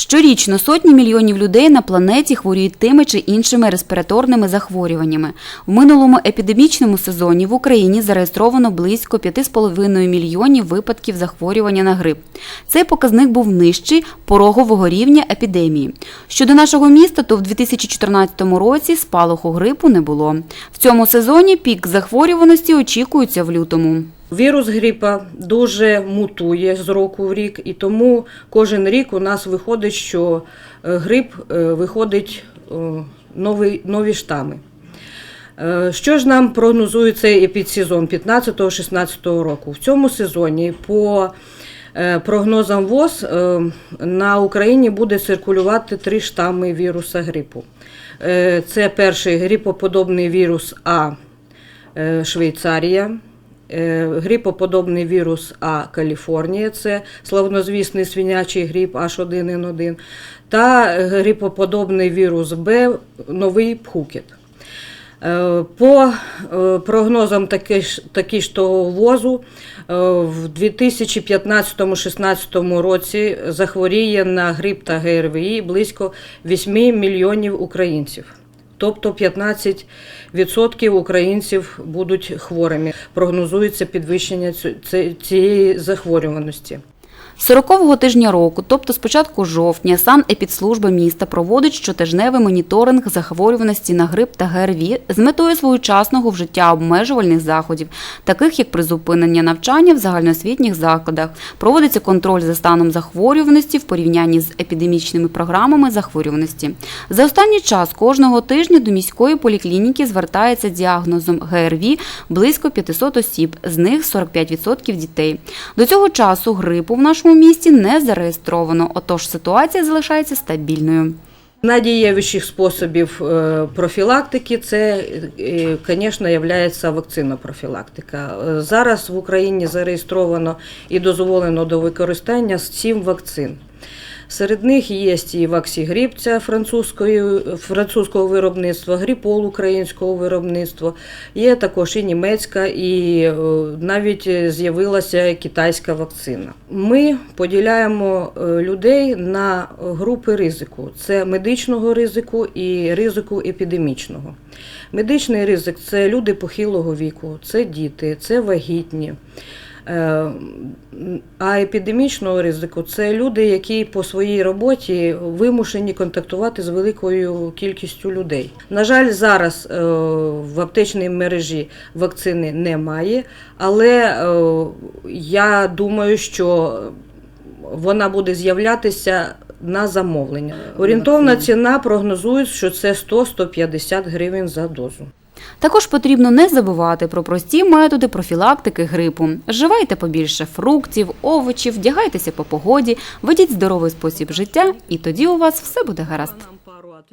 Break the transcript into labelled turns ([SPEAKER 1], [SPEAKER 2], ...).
[SPEAKER 1] Щорічно сотні мільйонів людей на планеті хворіють тими чи іншими респіраторними захворюваннями. В минулому епідемічному сезоні в Україні зареєстровано близько 5,5 мільйонів випадків захворювання на грип. Цей показник був нижчий порогового рівня епідемії. Щодо нашого міста, то в 2014 році спалаху грипу не було. В цьому сезоні пік захворюваності очікується в лютому.
[SPEAKER 2] Вірус грипа дуже мутує з року в рік, і тому кожен рік у нас виходить, що е, грип е, виходить е, нові, нові штами. Що ж нам прогнозує цей епідсезон 15-16 року? В цьому сезоні по прогнозам ВОЗ на Україні буде циркулювати три штами віруса грипу. Це перший грипоподобний вірус А Швейцарія. Е, Грипоподобний вірус А Каліфорнія, це славнозвісний свинячий грип H1N1, та грипоподобний вірус Б Новий Пхукет. Е, По е, прогнозам такі ж того ВОЗу, в 2015-16 році захворіє на грип та ГРВІ близько 8 мільйонів українців. Тобто 15% українців будуть хворими. Прогнозується підвищення цієї захворюваності.
[SPEAKER 1] З 40-го тижня року, тобто з початку жовтня, Санепідслужба міста проводить щотижневий моніторинг захворюваності на грип та ГРВІ з метою своєчасного вжиття обмежувальних заходів, таких як призупинення навчання в загальноосвітніх закладах. Проводиться контроль за станом захворюваності в порівнянні з епідемічними програмами захворюваності. За останній час кожного тижня до міської поліклініки звертається діагнозом ГРВІ близько 500 осіб, з них 45% дітей. До цього часу грипу в нашому місті не зареєстровано, отож ситуація залишається стабільною.
[SPEAKER 2] Найдієвіших способів е, профілактики це, е, звісно, є вакцинопрофілактика. Е, Зараз в Україні зареєстровано і дозволено до використання сім вакцин. Серед них є і це французької, французького виробництва, гріпол українського виробництва, є також і німецька, і е, навіть з'явилася китайська вакцина. Ми поділяємо е, людей на групи ризику: це медичного ризику і ризику епідемічного. Медичний ризик це люди похилого віку, це діти, це вагітні. Е, А епідемічного ризику це люди, які по своїй роботі вимушені контактувати з великою кількістю людей. На жаль, зараз е, в аптечній мережі вакцини немає, але е, я думаю, що вона буде з'являтися на замовлення. Орієнтовна ціна прогнозують, що це 100-150 гривень за дозу.
[SPEAKER 1] Також потрібно не забувати про прості методи профілактики грипу. Живайте побільше фруктів, овочів, вдягайтеся по погоді, ведіть здоровий спосіб життя, і тоді у вас все буде гаразд.